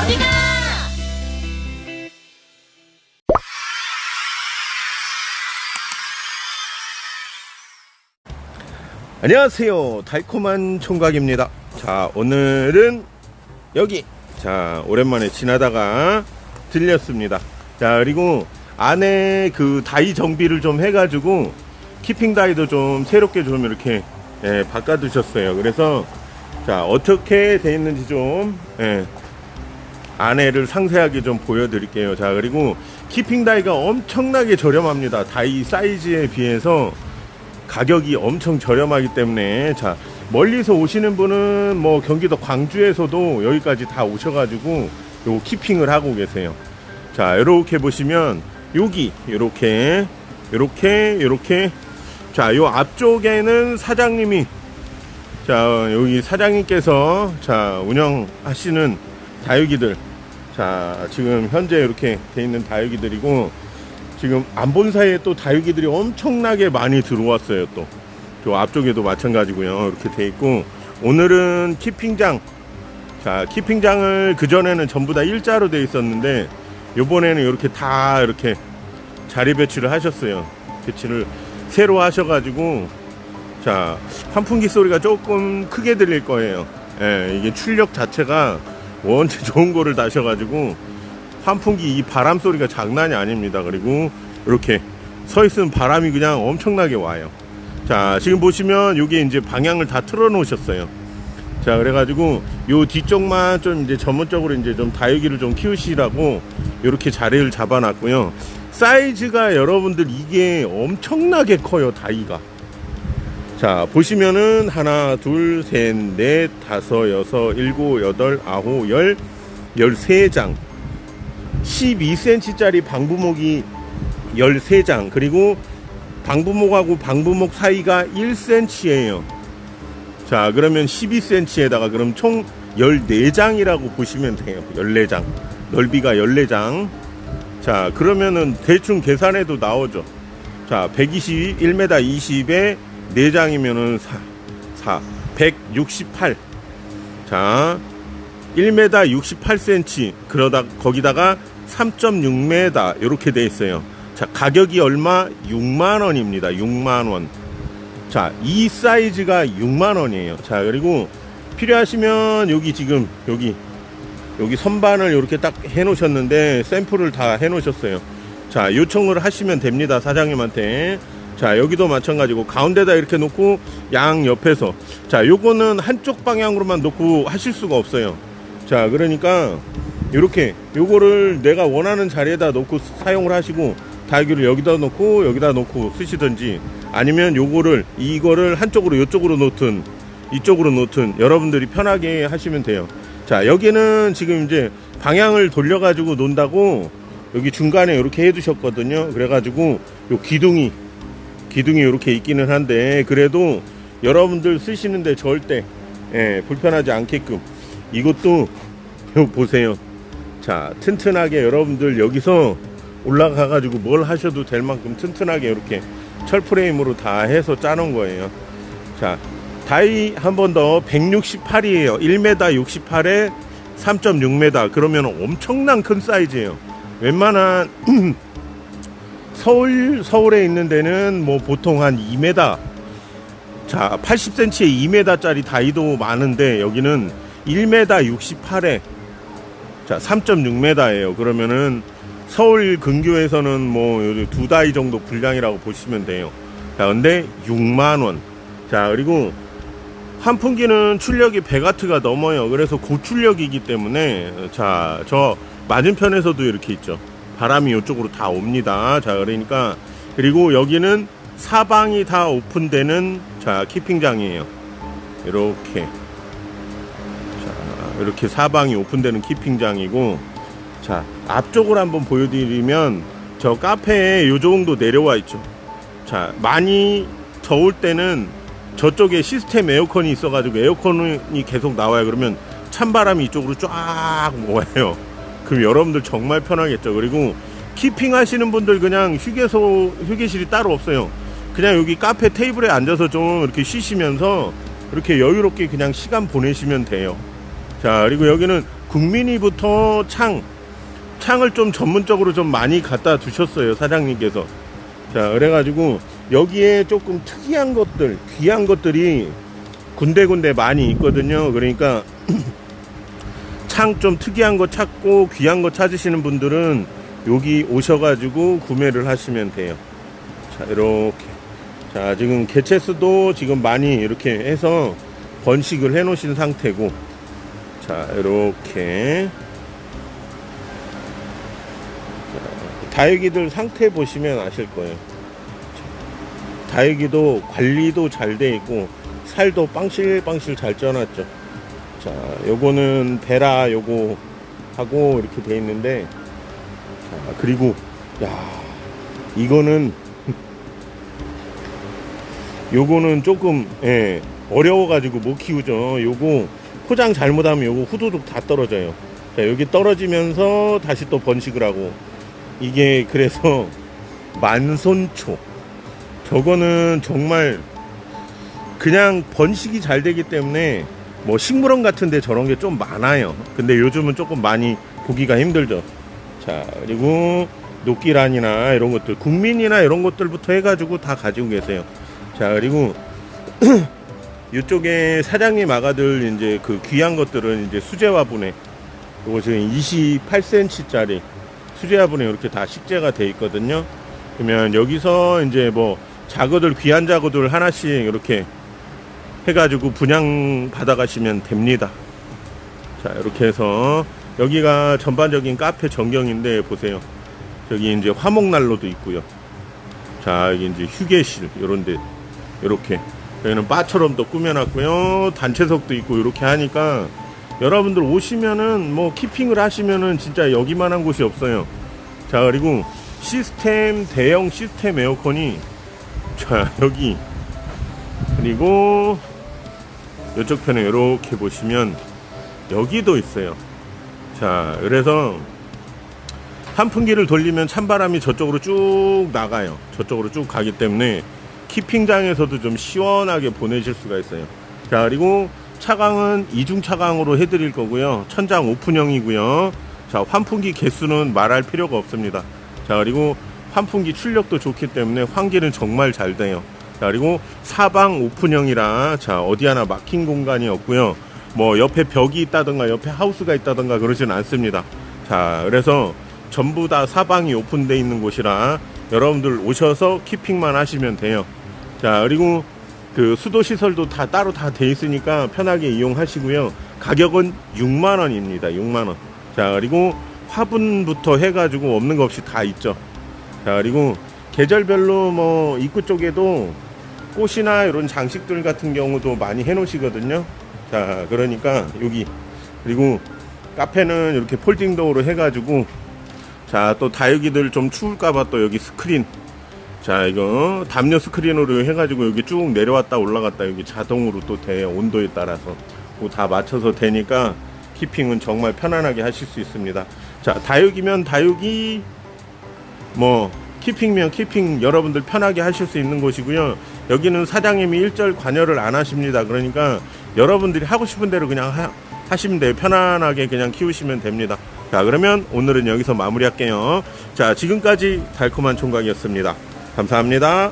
어디가? 안녕하세요. 달콤한 총각입니다. 자, 오늘은 여기. 자, 오랜만에 지나다가 들렸습니다. 자, 그리고 안에 그 다이 정비를 좀 해가지고 키핑 다이도 좀 새롭게 좀 이렇게 예, 바꿔두셨어요. 그래서 자, 어떻게 돼 있는지 좀 예, 안에를 상세하게 좀 보여드릴게요. 자, 그리고 키핑 다이가 엄청나게 저렴합니다. 다이 사이즈에 비해서 가격이 엄청 저렴하기 때문에 자 멀리서 오시는 분은 뭐 경기도 광주에서도 여기까지 다 오셔가지고 요 키핑을 하고 계세요. 자 이렇게 보시면 여기 이렇게 이렇게 이렇게 자 요 앞쪽에는 사장님이 자 여기 사장님께서 자 운영하시는 다육이들 자 지금 현재 이렇게 돼 있는 다육이들이고 지금 안 본 사이에 또 다육이들이 엄청나게 많이 들어왔어요 또. 저 앞쪽에도 마찬가지고요. 이렇게 돼 있고 오늘은 키핑장. 자, 키핑장을 그전에는 전부 다 일자로 돼 있었는데 요번에는 이렇게 다 이렇게 자리 배치를 하셨어요. 배치를 새로 하셔 가지고 자, 환풍기 소리가 조금 크게 들릴 거예요. 예, 이게 출력 자체가 원체 좋은 거를 다셔 가지고 환풍기 이 바람 소리가 장난이 아닙니다. 그리고 이렇게 서 있으면 바람이 그냥 엄청나게 와요. 자, 지금 보시면 여기 이제 방향을 다 틀어 놓으셨어요. 자, 그래가지고 요 뒤쪽만 좀 이제 전문적으로 이제 좀 다육이를 좀 키우시라고 이렇게 자리를 잡아놨고요. 사이즈가 여러분들 이게 엄청나게 커요, 다이가. 자, 보시면은 하나, 둘, 셋, 넷, 다섯, 여섯, 일곱, 여덟, 아홉, 열, 열세 장. 12cm짜리 방부목이 13장. 그리고 방부목하고 방부목 사이가 1cm예요. 자 그러면 12cm에다가 그럼 총 14장이라고 보시면 돼요. 14장. 넓이가 14장. 자 그러면은 대충 계산해도 나오죠. 자 120, 1m 20에 4장이면은 4, 4 168 자 1m 68cm 그러다 거기다가 3.6m 이렇게 돼 있어요. 자 가격이 얼마? 6만 원입니다. 6만 원. 자 이 사이즈가 6만 원이에요. 자 그리고 필요하시면 여기 지금 여기 여기 선반을 이렇게 딱 해놓으셨는데 샘플을 다 해놓으셨어요. 자 요청을 하시면 됩니다 사장님한테. 자 여기도 마찬가지고 가운데다 이렇게 놓고 양 옆에서. 자 요거는 한쪽 방향으로만 놓고 하실 수가 없어요. 자 그러니까 이렇게 요거를 내가 원하는 자리에다 놓고 사용을 하시고 다육이를 여기다 놓고 여기다 놓고 쓰시든지 아니면 요거를 이거를 한쪽으로 요쪽으로 놓든 이쪽으로 놓든 여러분들이 편하게 하시면 돼요. 자 여기는 지금 이제 방향을 돌려 가지고 논다고 여기 중간에 이렇게 해 두셨거든요. 그래 가지고 요 기둥이 기둥이 이렇게 있기는 한데 그래도 여러분들 쓰시는데 절대 예, 불편하지 않게끔 이것도 요 보세요. 자 튼튼하게 여러분들 여기서 올라가 가지고 뭘 하셔도 될 만큼 튼튼하게 이렇게 철 프레임으로 다 해서 짜놓은 거예요. 자 다이 한 번 더 168이에요. 1m 68에 3.6m 그러면 엄청난 큰 사이즈예요. 웬만한 서울 서울에 있는 데는 뭐 보통 한 2m 자 80cm에 2m짜리 다이도 많은데 여기는 1m 68에 자 3.6m예요. 그러면은 서울 근교에서는 뭐두 다이 정도 분량이라고 보시면 돼요. 자 근데 6만 원. 자 그리고 환풍기는 출력이 100와트가 넘어요. 그래서 고출력이기 때문에 자 저 맞은편에서도 이렇게 있죠. 바람이 이쪽으로 다 옵니다. 자 그러니까 그리고 여기는 사방이 다 오픈되는 자 키핑장이에요. 이렇게 이렇게 사방이 오픈되는 키핑장이고 자 앞쪽을 한번 보여 드리면 저 카페에 요 정도 내려와 있죠 자 많이 더울 때는 저쪽에 시스템 에어컨이 있어 가지고 에어컨이 계속 나와요 그러면 찬바람이 이쪽으로 쫙 모아요 그럼 여러분들 정말 편하겠죠. 그리고 키핑 하시는 분들 그냥 휴게소 휴게실이 따로 없어요. 그냥 여기 카페 테이블에 앉아서 좀 이렇게 쉬시면서 이렇게 여유롭게 그냥 시간 보내시면 돼요. 자 그리고 여기는 국민이부터 창 창을 좀 전문적으로 좀 많이 갖다 두셨어요 사장님께서. 자 그래가지고 여기에 조금 특이한 것들 귀한 것들이 군데군데 많이 있거든요. 그러니까 창좀 특이한 거 찾고 귀한 거 찾으시는 분들은 여기 오셔가지고 구매를 하시면 돼요. 자 이렇게. 자 지금 개체수도 지금 많이 이렇게 해서 번식을 해 놓으신 상태고. 자 이렇게. 자, 다육이들 상태 보시면 아실 거예요. 자, 다육이도 관리도 잘 돼 있고 살도 빵실빵실 잘 쪄놨죠 자 요거는 베라 요거 하고 이렇게 돼 있는데 자 그리고 야 이거는 요거는 조금 예, 어려워 가지고 못 키우죠. 요거 포장 잘못하면 요거 후두둑 다 떨어져요. 자 여기 떨어지면서 다시 또 번식을 하고 이게 그래서 만손초 저거는 정말 그냥 번식이 잘 되기 때문에 뭐 식물원 같은데 저런 게 좀 많아요. 근데 요즘은 조금 많이 보기가 힘들죠. 자 그리고 녹기란이나 이런 것들 국민이나 이런 것들부터 해가지고 다 가지고 계세요. 자 그리고 이쪽에 사장님 아가들 이제 그 귀한 것들은 이제 수제화분에 요거 지금 28cm짜리 수제화분에 이렇게 다 식재가 돼 있거든요. 그러면 여기서 이제 뭐 자거들 귀한 자거들 하나씩 이렇게 해가지고 분양 받아가시면 됩니다. 자 이렇게 해서 여기가 전반적인 카페 전경인데 보세요. 저기 이제 화목난로도 있고요. 자 여기 이제 휴게실 요런데 이렇게 여기는 바처럼 또 꾸며놨고요 단체석도 있고 이렇게 하니까 여러분들 오시면은 뭐 키핑을 하시면은 진짜 여기만한 곳이 없어요 자 그리고 시스템 대형 시스템 에어컨이 자 여기 그리고 이쪽 편에 이렇게 보시면 여기도 있어요 자 그래서 환풍기를 돌리면 찬바람이 저쪽으로 쭉 나가요 저쪽으로 쭉 가기 때문에 키핑장에서도 좀 시원하게 보내실 수가 있어요. 자, 그리고 차강은 이중 차강으로 해드릴 거고요. 천장 오픈형이고요. 자, 환풍기 개수는 말할 필요가 없습니다. 자, 그리고 환풍기 출력도 좋기 때문에 환기는 정말 잘 돼요. 자, 그리고 사방 오픈형이라 자, 어디 하나 막힌 공간이 없고요. 뭐 옆에 벽이 있다던가 옆에 하우스가 있다던가 그러진 않습니다. 자, 그래서 전부 다 사방이 오픈되어 있는 곳이라 여러분들 오셔서 키핑만 하시면 돼요. 자, 그리고 그 수도 시설도 다 따로 다 돼 있으니까 편하게 이용하시고요. 가격은 6만 원입니다. 6만 원. 자, 그리고 화분부터 해 가지고 없는 거 없이 다 있죠. 자, 그리고 계절별로 뭐 입구 쪽에도 꽃이나 이런 장식들 같은 경우도 많이 해 놓으시거든요. 자, 그러니까 여기 그리고 카페는 이렇게 폴딩 도어로 해 가지고 자, 또 다육이들 좀 추울까봐 또 여기 스크린. 자, 이거 담요 스크린으로 해가지고 여기 쭉 내려왔다 올라갔다 여기 자동으로 또 돼요. 온도에 따라서. 다 맞춰서 되니까 키핑은 정말 편안하게 하실 수 있습니다. 자, 다육이면 다육이, 뭐, 키핑면 키핑 여러분들 편하게 하실 수 있는 곳이고요. 여기는 사장님이 일절 관여를 안 하십니다. 그러니까 여러분들이 하고 싶은 대로 그냥 하, 하시면 돼요. 편안하게 그냥 키우시면 됩니다. 자, 그러면 오늘은 여기서 마무리할게요. 자, 지금까지 달콤한 총각이었습니다. 감사합니다.